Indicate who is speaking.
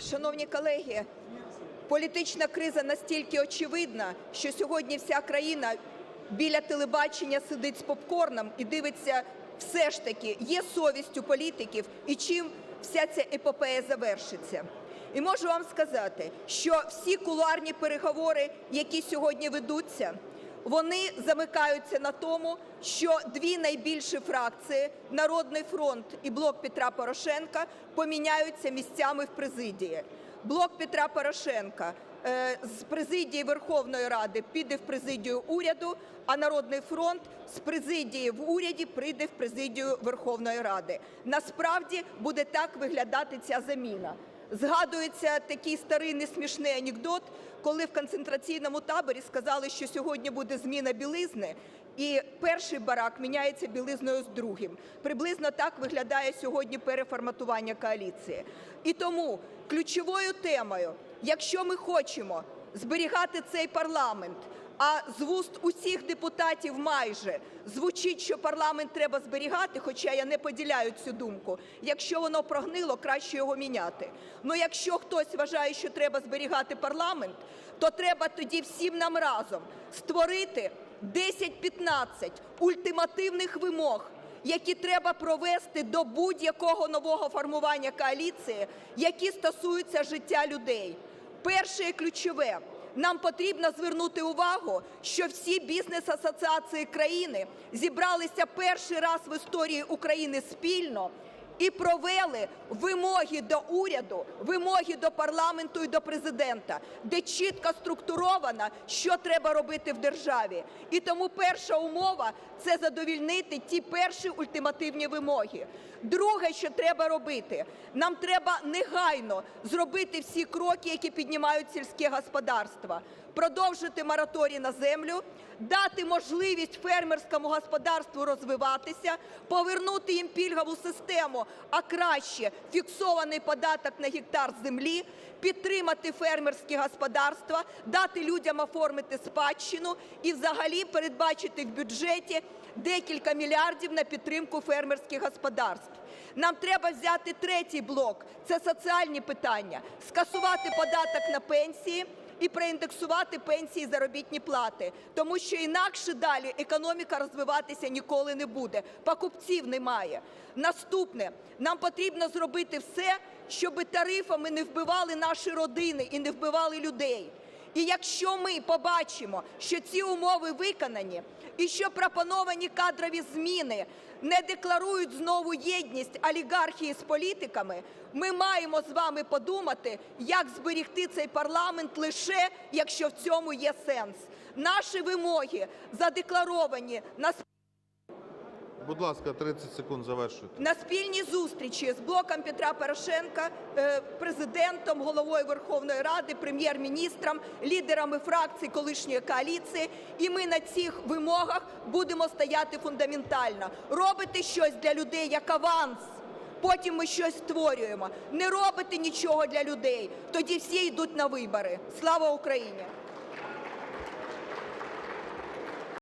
Speaker 1: Шановні колеги, політична криза настільки очевидна, що сьогодні вся країна біля телебачення сидить з попкорном і дивиться, все ж таки є совість у політиків і чим вся ця епопея завершиться. І можу вам сказати, що всі кулуарні переговори, які сьогодні ведуться, вони замикаються на тому, що дві найбільші фракції Народний фронт і блок Петра Порошенка поміняються місцями в президії. Блок Петра Порошенка е, з президії Верховної Ради піде в президію уряду, а Народний фронт з президії в уряді прийде в президію Верховної Ради. Насправді буде так виглядати ця заміна. Згадується такий старий несмішний анекдот, коли в концентраційному таборі сказали, що сьогодні буде зміна білизни, і перший барак міняється білизною з другим. Приблизно так виглядає сьогодні переформатування коаліції. І тому ключовою темою, якщо ми хочемо зберігати цей парламент, а з вуст усіх депутатів майже звучить, що парламент треба зберігати, хоча я не поділяю цю думку. Якщо воно прогнило, краще його міняти. Ну якщо хтось вважає, що треба зберігати парламент, то треба тоді всім нам разом створити 10-15 ультимативних вимог, які треба провести до будь-якого нового формування коаліції, які стосуються життя людей. Перше і ключове. Нам потрібно звернути увагу, що всі бізнес-асоціації країни зібралися перший раз в історії України спільно і провели вимоги до уряду, вимоги до парламенту і до президента, де чітко структуровано, що треба робити в державі. І тому перша умова це задовільнити ті перші ультимативні вимоги. Друге, що треба робити, нам треба негайно зробити всі кроки, які піднімають сільське господарство, продовжити мораторій на землю, дати можливість фермерському господарству розвиватися, повернути їм пільгову систему, а краще фіксований податок на гектар землі, підтримати фермерські господарства, дати людям оформити спадщину і взагалі передбачити в бюджеті декілька мільярдів на підтримку фермерських господарств. Нам треба взяти третій блок це соціальні питання, скасувати податок на пенсії і проіндексувати пенсії заробітні плати, тому що інакше далі економіка розвиватися ніколи не буде. Покупців немає. Наступне нам потрібно зробити все, щоб тарифами не вбивали наші родини і не вбивали людей. І якщо ми побачимо, що ці умови виконані, і що пропоновані кадрові зміни не декларують знову єдність олігархії з політиками, ми маємо з вами подумати, як зберегти цей парламент лише якщо в цьому є сенс. Наші вимоги задекларовані на
Speaker 2: Будь ласка, 30 секунд завершуйте.
Speaker 1: на спільній зустрічі з блоком Петра Порошенка, е, президентом, головою Верховної Ради, прем'єр-міністром, лідерами фракцій колишньої коаліції. І ми на цих вимогах будемо стояти фундаментально. Робити щось для людей як аванс. Потім ми щось створюємо. Не робити нічого для людей. Тоді всі йдуть на вибори. Слава Україні!